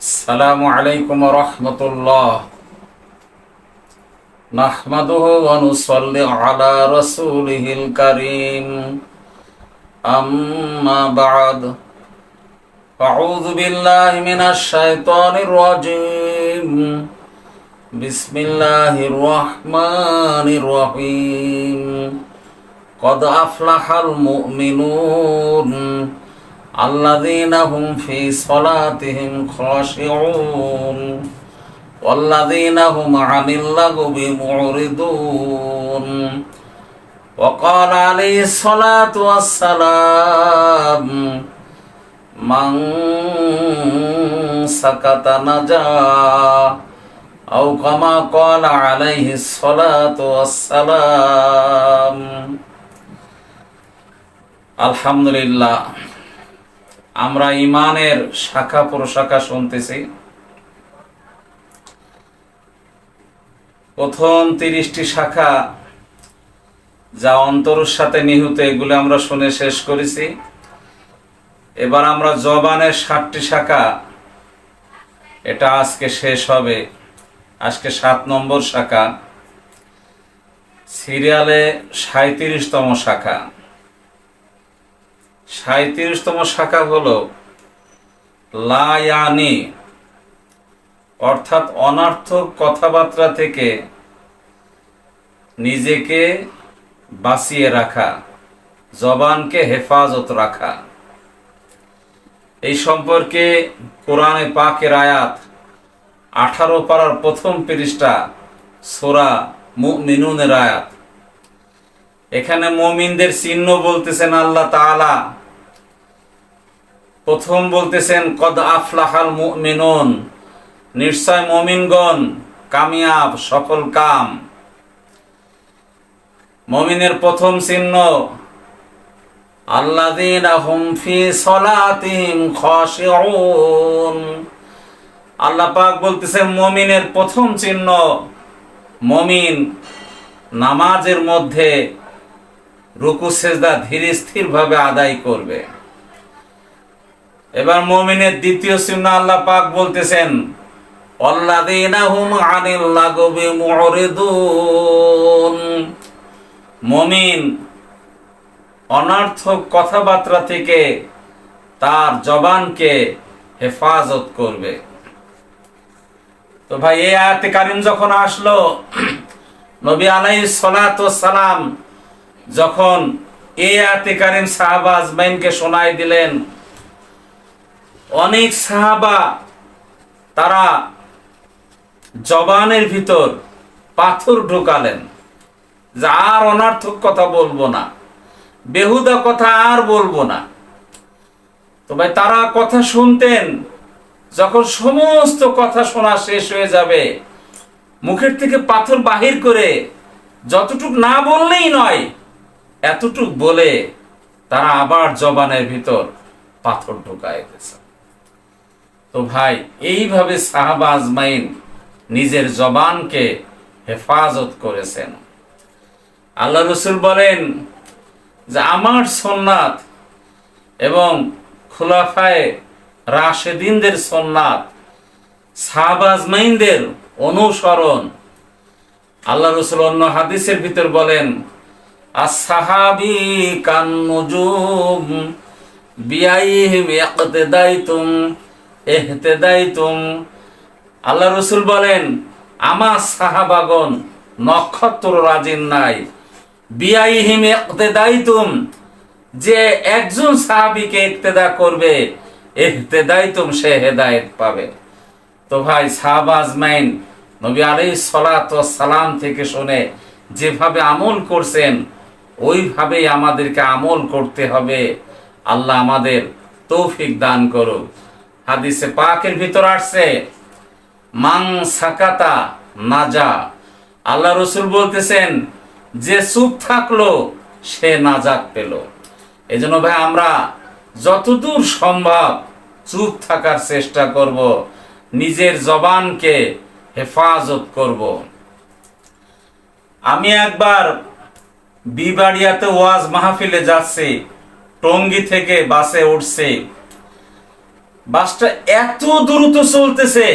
السلام عليكم ورحمة الله نحمده ونصلي على رسوله الكريم أما بعد أعوذ بالله من الشيطان الرجيم بسم الله الرحمن الرحيم قد أفلح المؤمنون الذين هم في صلاتهم خاشعون والذين هم عن اللغو معرضون وقال عليه الصلاة والسلام من سكت نجا أو كما قال عليه الصلاة والسلام আলহামদুলিল্লাহ আমরা ইমানের শাখা প্রশাখা শুনতেছি। প্রথম তিরিশটি শাখা যা অন্তরের সাথে নিহুত, এগুলো আমরা শুনে শেষ করেছি। এবার আমরা জবানের ষাটটি শাখা, এটা আজকে শেষ হবে। আজকে সাত নম্বর শাখা। সিরিয়ালে সাঁত্রিশতম শাখা। সাঁত্রিশতম শাখা হলো লায়ানি, অর্থাৎ অনার্থক কথাবার্তা থেকে নিজেকে বাঁচিয়ে রাখা, জবানকে হেফাজত রাখা। এই সম্পর্কে কোরআনে পাকের আয়াত আঠারো পাড়ার প্রথম পৃষ্ঠা, সোরা মিনুনের আয়াত। এখানে মমিনদের চিহ্ন বলতেছেন আল্লাহ তাআলা প্রথম বলতেছেন, কদ আফলাহাল মুমিনুন। নিশ্চয় মমিনগণ কামিয়াব, সফল কাম। মমিনের প্রথম চিহ্ন আল্লাহ পাক বলতেছেন, মমিনের প্রথম চিহ্ন, মমিন নামাজের মধ্যে রুকু, সেজদা ধীর স্থির ভাবে আদায় করবে। এবার মমিনের দ্বিতীয় চিহ্ন আল্লাহ পাক বলতেছেন মমিন অনর্থক কথাবার্তা থেকে তার জবানকে হেফাজত করবে। তো ভাই, এই আয়াতে কারিম যখন আসলো, নবী আলাই সালাম যখন এই আয়াতে কারিম সাহাবা আজমাইনকে শোনাই দিলেন অনেক সাহাবা, তারা জবানের ভিতর পাথর ঢুকালেন। যে আর অনার্থক কথা বলব না, বেহুদা কথা আর বলব না। তো ভাই, তারা কথা শুনতেন, যখন সমস্ত কথা শোনা শেষ হয়ে যাবে, মুখের থেকে পাথর বাহির করে যতটুক না বললেই নয়, এতটুক বলে তারা আবার জবানের ভিতর পাথর ঢুকায় গেছে তো ভাই, এইভাবে সাহাবা আজমাইন নিজের জবানকে হেফাজত করেছেন। আল্লাহ রসুল বলেন যে আমার সোননাথ এবং খুলাফায় রাশেদিনদের সোননাথ সাহাবাজমাইনদের অনুসরণ। আল্লাহ রসুল অন্য হাদিসের ভিতর বলেন আসাহাবি কান নুজুম বিয়াইহিম ইকতিদাইতুম ইহতিদাইতুম আল্লাহ রসুল বলেন, আমার সাহাবাগন নক্ষত্র রাজিন নাই। বিয়াইহিম ইকতিদাইতুম যে একজন সাহাবিকে ইক্তেদা করবে ইহতেদাইতুম সে হেদায়েত পাবে। তো ভাই, সাহাবা আজমাইন, নবী আলাই সালাত সালাম থেকে শুনে যেভাবে আমল করছেন, ওইভাবেই আমাদেরকে আমল করতে হবে। আল্লাহ আমাদের তৌফিক দান করুক। হাদিসে পাকের ভিতর আসছে, মাং সাকাতা নাজা। আল্লাহ রসুল বলতেছেন, যে চুপ থাকল, সে নাজাত পেল। এই জন্য ভাই, আমরা যতদূর সম্ভব চুপ থাকার চেষ্টা করব, নিজের জবানকে হেফাজত করব। আমি একবার বিবাড়িয়াতে ওয়াজ মাহফিলে যাচ্ছি, টঙ্গি থেকে বাসে উঠছি। বাসটা এত দ্রুত চলতেছে।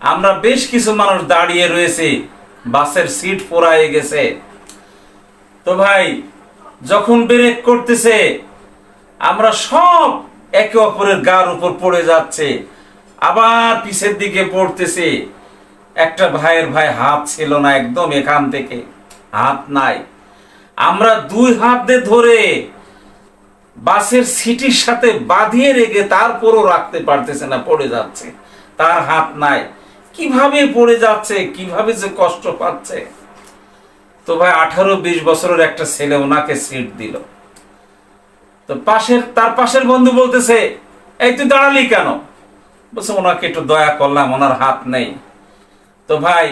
আমরা বেশ কিছু মানুষ দাঁড়িয়ে রয়েছে, বাসের সিট পোড়ায় গেছে। তো ভাই, যখন ব্রেক করতেছে, আমরা সব একে অপরের গার উপর পড়ে যাচ্ছে। আবার পিছের দিকে পড়তেছে। একটা ভাইয়ের ভাই হাত ছিল না একদম এখান থেকে, হাত নাই। আমরা দুই হাত দিয়ে ধরে বাসের সিটির সাথে বাঁধিয়ে রেখে তারপরও রাখতে পারতেছে না, পড়ে যাচ্ছে। তার হাত নাই। কীভাবে পড়ে যাচ্ছে? কীভাবে যে কষ্ট পাচ্ছে? তো ভাই, আঠারো বিশ বছরের একটা ছেলে ওনাকে সিট দিল। তো পাশের, তার পাশের বন্ধু বলতেছে, এই তুই দাঁড়ালি কেন? বলছে, ওনাকে একটু দয়া করলাম, ওনার হাত নেই। তো ভাই,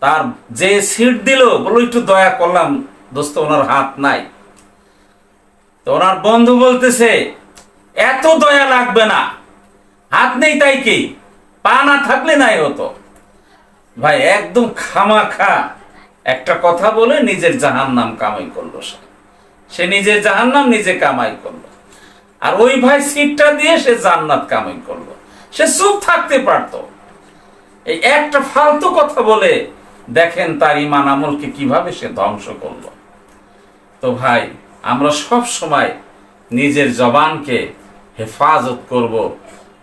তার যে সিট দিল বলো একটু দয়া করলাম, দোস্ত, ওনার হাত নাই। তো ওনার বন্ধু বলতেছে, এত দয়া লাগবে না। হাত নেই তাই কি? পা না থাকলে নাই হতো। ভাই, একদম খামাখা। একটা কথা বলে নিজের জাহান নাম কামাই করল সে। সে নিজের জাহান নাম নিজে কামাই করল। আর ওই ভাই সিটটা দিয়ে সে জান্নাত কামাই করল। সে চুপ থাকতে পারতো। এই একটা ফালতু কথা বলে দেখেন তার ইমান আমলকে কীভাবে সে ধ্বংস করল। তো ভাই আমরা সব সময় নিজের জবানকে হেফাজত করব।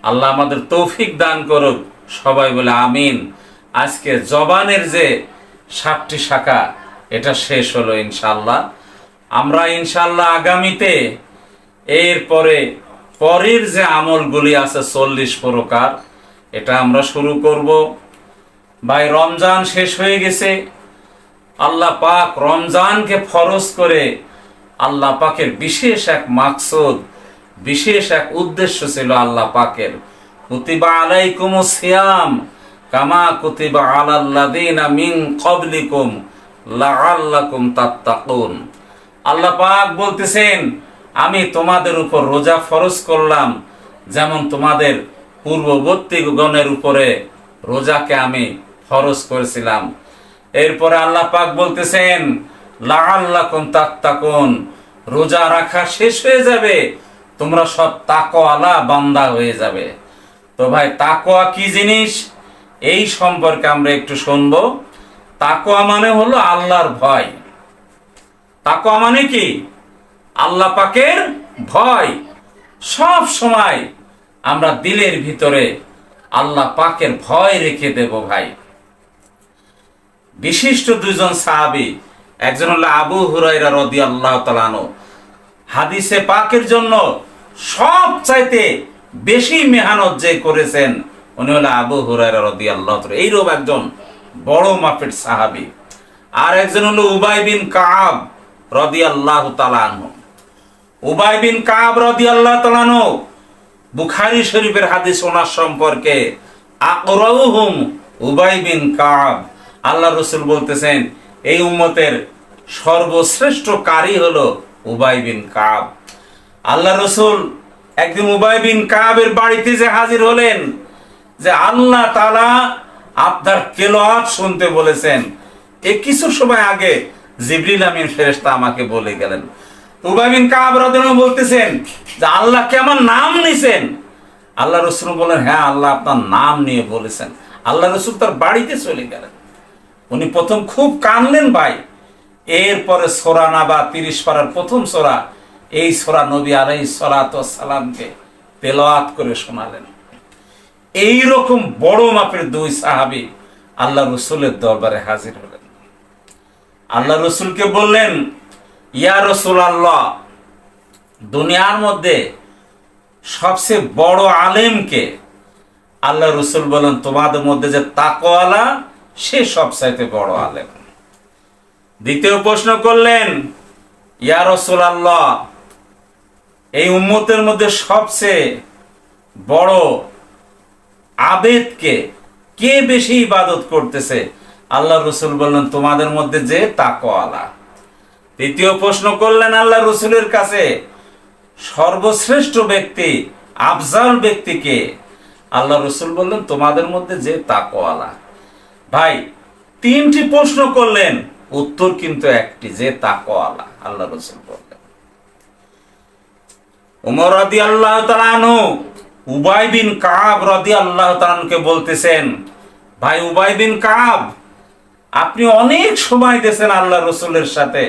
আল্লাহ আমাদের তৌফিক দান করুক। সবাই বলে আমিন। আজকে জবানের যে সাতটি শাখা, এটা শেষ হলো ইনশাল্লাহ আমরা ইনশাল্লাহ আগামীতে এরপরে পরের যে আমলগুলি আছে চল্লিশ প্রকার, এটা আমরা শুরু করব। ভাই, রমজান শেষ হয়ে গেছে। আল্লাহ পাক রমজানকে ফরজ করে আল্লাহ পাকের বিশেষ এক মাকসুদ, বিশেষ এক উদ্দেশ্য ছিল আল্লাহ পাকের। কুতিবা আলাইকুম সিয়াম কামা কুতিবা আলাল্লাযিনা মিন ক্বাবলিকুম লাআল্লাকুম তাত্তাকুন। আল্লাহ পাক বলতেছেন, আমি তোমাদের উপর রোজা ফরজ করলাম, যেমন তোমাদের পূর্ববর্তী গণের উপরে রোজাকে আমি ফরজ করেছিলাম। এরপরে আল্লাহ পাক বলতেছেন, লাআল্লাকুম তাত্তাকুন। রোজা রাখা শেষ হয়ে যাবে, তোমরা সব তাকওয়ালা বান্দা হয়ে যাবে। তো ভাই তাকোয়া কি জিনিস? এই সম্পর্কে আমরা একটু শুনব। তাকোয়া মানে হলো আল্লাহর ভয়। তাকওয়া মানে কি? আল্লাহ পাকের ভয়। সব সময় আমরা দিলের ভিতরে আল্লাহ পাকের ভয় রেখে দেব ভাই। বিশিষ্ট দুজন সাহাবি, একজন হলো আবু হুরাইরা রদি আল্লাহ তালানো হাদিসে পাকের জন্য সব চাইতে বেশি মেহানত যে করেছেন, উনি হলো আবু হুরাইরা রদি আল্লাহ এইরূপ একজন বড় মাপের সাহাবি। আর একজন হলো উবাই বিন কাব রদি আল্লাহ তালানো উবাই বিন কাব রদি আল্লাহ তালানো বুখারি শরীফের হাদিস ওনার সম্পর্কে, আকরাউহুম উবাই বিন কাব আল্লাহ রসুল বলতেছেন, এই উম্মতের সর্বশ্রেষ্ঠ কারি হলো উবাই বিন কাব। আল্লাহ রসুল একদিন উবাই বিন কাবের বাড়িতে যে হাজির হলেন, যে আল্লাহ তালা আপনার কেলোয়াত শুনতে বলেছেন, এ কিছু সময় আগে জিবরিল আমিন ফেরেশতা আমাকে বলে গেলেন। উবাই বিন কাব রাদিয়াল্লাহু বলতেছেন যে আল্লাহ কি আমার নাম নিছেন? আল্লাহ রসুল বলেন হ্যাঁ আল্লাহ আপনার নাম নিয়ে বলেছেন। আল্লাহ রসুল তার বাড়িতে চলে গেলেন। উনি প্রথম খুব কানলেন ভাই। এরপরে সোরানা বা তিরিশ পাড়ার প্রথম সোরা, এই সোরা নবী আলাই সলাত সালামকে তেলাওয়াত করে শোনালেন। এই রকম বড় মাপের দুই সাহাবি আল্লাহ রসুলের দরবারে হাজির হলেন। আল্লাহ রসুলকে বললেন, ইয়া রসুল আল্লাহ দুনিয়ার মধ্যে সবচেয়ে বড় আলেমকে আল্লাহ রসুল বলেন, তোমাদের মধ্যে যে তাকওয়ালা, সে সবচাইতে বড় আলেম। দ্বিতীয় প্রশ্ন করলেন, ইয়া রসুলাল্লাহ, এই উম্মতের মধ্যে সবচেয়ে বড় আবেদকে কে বেশি ইবাদত করতেছে? আল্লাহ রসুল বললেন, তোমাদের মধ্যে যে তাকওয়ালা। তৃতীয় প্রশ্ন করলেন, আল্লাহ রসুলের কাছে সর্বশ্রেষ্ঠ ব্যক্তি, আফজাল ব্যক্তিকে আল্লাহ রসুল বললেন, তোমাদের মধ্যে যে তাকওয়ালা। ভাই, তিনটি প্রশ্ন করলেন উত্তর কিন্তু একটি, যে তাকওয়ালা, আল্লাহ রসুল উমর রাদি আল্লাহ তালানু উবাই বিন কাব রদি আল্লাহ তালকে বলতেছেন, ভাই উবাই বিন কাব আপনি অনেক সময় দিয়েছেন আল্লাহ রসুলের সাথে।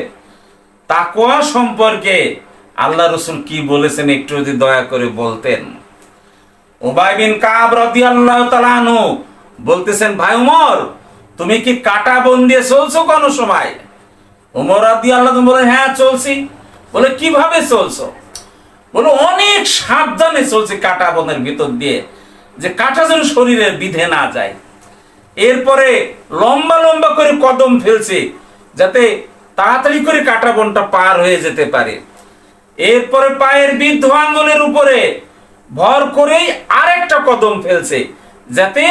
তাকোয়া সম্পর্কে আল্লাহ রসুল কি বলেছেন একটু যদি দয়া করে বলতেন। ওবাই বিন কাব রাদিয়াল্লাহু তাআলা আনহু বলতেছেন, ভাই উমর তুমি কি কাটা বন দিয়ে চলছো কোনো সময়? উমর রাদিয়াল্লাহু তাআলা বলেন হ্যাঁ চলছি। বলে, কীভাবে চলছো? বলে, অনেক সাবধানে চলছে কাটা বনের ভিতর দিয়ে, যে কাটা যেন শরীরের বিধে না যায়। এরপরে লম্বা লম্বা করে কদম ফেলছে, যাতে তাড়াতাড়ি করে কাটা বনটা পার হয়ে যেতে পারে। এরপরে পায়ের বৃদ্ধ আঙ্গুলের উপরে ভর করেই আরেকটা কদম ফেলছে, যাতে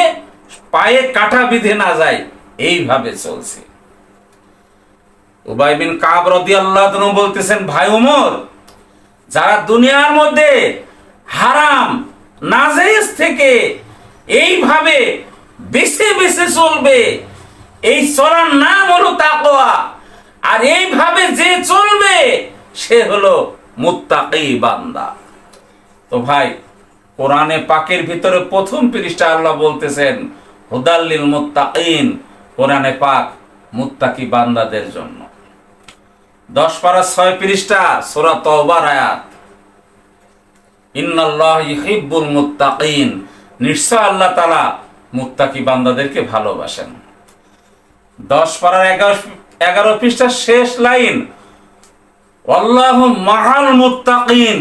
পায়ে কাটা বিধে না যায়, এইভাবে চলছে। উবাই বিন কাব রাদিয়াল্লাহু আল্লাহ বলতেছেন, ভাই ওমর যারা দুনিয়ার মধ্যে হারাম নাজেজ থেকে এইভাবে বেছে বেছে চলবে, এই চলার নাম হলো তাকওয়া। আর এইভাবে যে চলবে, সে হলো মুত্তাকি বান্দা। তো ভাই, কোরআনে পাকের ভিতরে প্রথম পৃষ্ঠা আল্লাহ বলতেছেন হুদাল্লিল মুত্তাকিন, কোরআনে পাক মুত্তাকি বান্দাদের জন্য। দশ পারা ছয় পৃষ্ঠা, সোরা তওবার আয়াত। ইন্নাল্লাহ ইহিব্বুল মুত্তাকিন। নিশ্চয় আল্লাহ মুত্তাকি বান্দাদেরকে ভালোবাসেন। দশ পারার এগারো এগারো পৃষ্ঠার শেষ লাইন। আল্লাহ মাহাল মুত্তাকিন।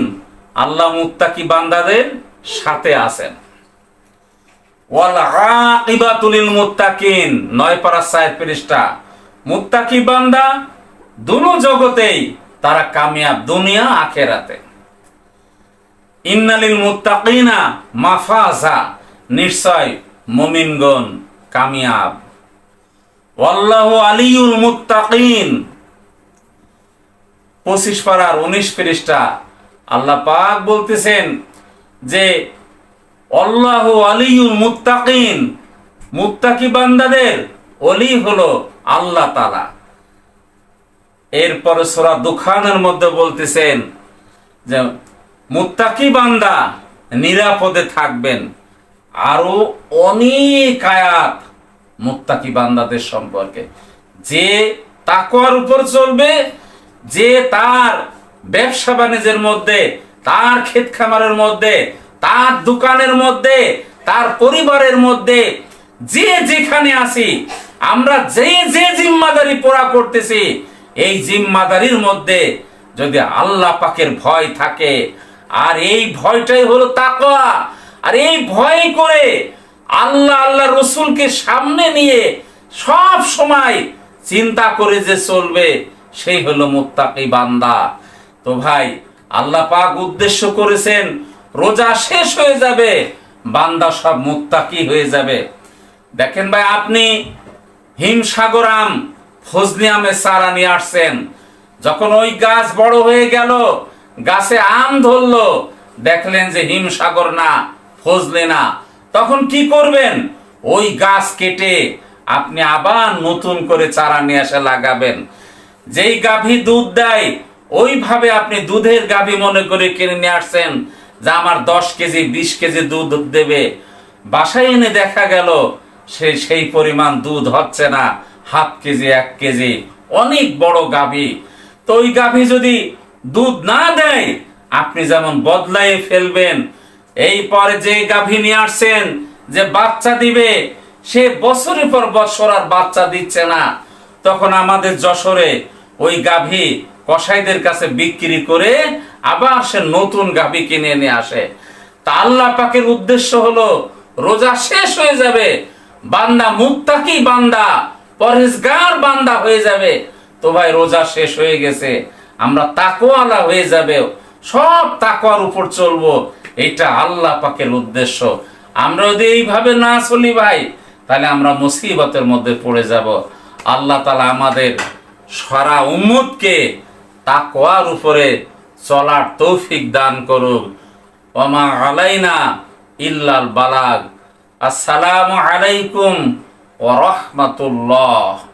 আল্লাহ মুত্তাকি বান্দাদের সাথে আছেন। ওয়াল আকিবাতুল মুত্তাকিন। নয় পারা সাহেব পৃষ্ঠা মুত্তাকি বান্দা, দুনো জগতেই তারা কামিয়াব দুনিয়া আখেরাতে। ইন্নালিল মুত্তাকিনা মাফাজা, নিশ্চয় মুমিনগণ কামিয়াব। ওয়াল্লাহু আলিউল মুত্তাকিন। পঁচিশ পাড়ার উনিশ পৃষ্ঠা আল্লাহ পাক বলতেছেন যে আলিউল মুত্তাকিন। মুত্তাকি বান্দাদের অলি হলো আল্লাহ তালা এরপরে সোরা দুখানের মধ্যে বলতেছেন যে, মুত্তাকি বান্দা নিরাপদে থাকবেন। আরও অনেক আয়াত মুত্তাকি বান্দাদের সম্পর্কে। যে তাকওয়ার উপর চলবে, যে তার ব্যবসা বাণিজ্যের মধ্যে, তার ক্ষেত খামারের মধ্যে তার দোকানের মধ্যে, তার পরিবারের মধ্যে, যে যেখানে আছি, আমরা যে যে জিম্মাদারি পোড়া করতেছি, এই জিম্মাদারির মধ্যে যদি আল্লাহ পাকের ভয় থাকে, আর এই ভয়টাই হলো তাকওয়া, আর এই ভয় করে আল্লাহ আল্লাহ রসুলকে সামনে নিয়ে সব সময় চিন্তা করে যে চলবে, সেই হলো মুত্তাকি বান্দা। তো ভাই, আল্লাহ পাক উদ্দেশ্য করেছেন রোজা শেষ হয়ে যাবে, বান্দা সব মুত্তাকি হয়ে যাবে। দেখেন ভাই, আপনি হিমসাগর আম, ফজলি আমের চারা নিয়ে আসছেন। যখন ওই গাছ বড় হয়ে গেল, গাছে আম ধরলো, দেখলেন যে হিমসাগর না, ফজলে না। তখন কি করবেন? ওই গাছ কেটে আপনি আবার নতুন করে চারা নিয়ে এসে লাগাবেন। যেই গাভী দুধ দেয়, ওইভাবে আপনি দুধের গাভী মনে করে কিনে নিয়ে আসছেন। যে আমার দশ কেজি, বিশ কেজি দুধ দেবে। বাসায় এনে দেখা গেল, সে সেই পরিমাণ দুধ হচ্ছে না, হাফ কেজি, এক কেজি, অনেক বড় গাভী। তো ওই গাভী যদি দুধ না দেয়, আপনি যেমন বদলাই ফেলবেন, এই পরে যে গাভী নিয়ে আসছেন যে বাচ্চা দিবে, সে বছরের পর বছর আর বাচ্চা দিচ্ছে না। তখন আমাদের যশোরে ওই গাভী কসাইদের কাছে বিক্রি করে আবার সে নতুন গাভী কিনে এনে আসে। তা আল্লাহ পাকের উদ্দেশ্য হলো, রোজা শেষ হয়ে যাবে, বান্দা মুত্তাকি বান্দা, পরহেজগার বান্দা হয়ে যাবে। তো ভাই, রোজা শেষ হয়ে গেছে, আমরা তাকওয়ালা হয়ে যাবে, সব তাকওয়ার উপর চলবো এটা আল্লাহ পাকের উদ্দেশ্য। আমরা যদি এইভাবে না চলি ভাই, তাহলে আমরা মুসিবতের মধ্যে পড়ে যাব। আল্লাহ তালা আমাদের সারা উম্মতকে তাকওয়ার উপরে চলার তৌফিক দান করুক। ওমা আলাইনা ইল্লাল বালাগ। আসসালামু আলাইকুম ওয়া রাহমাতুল্লাহ।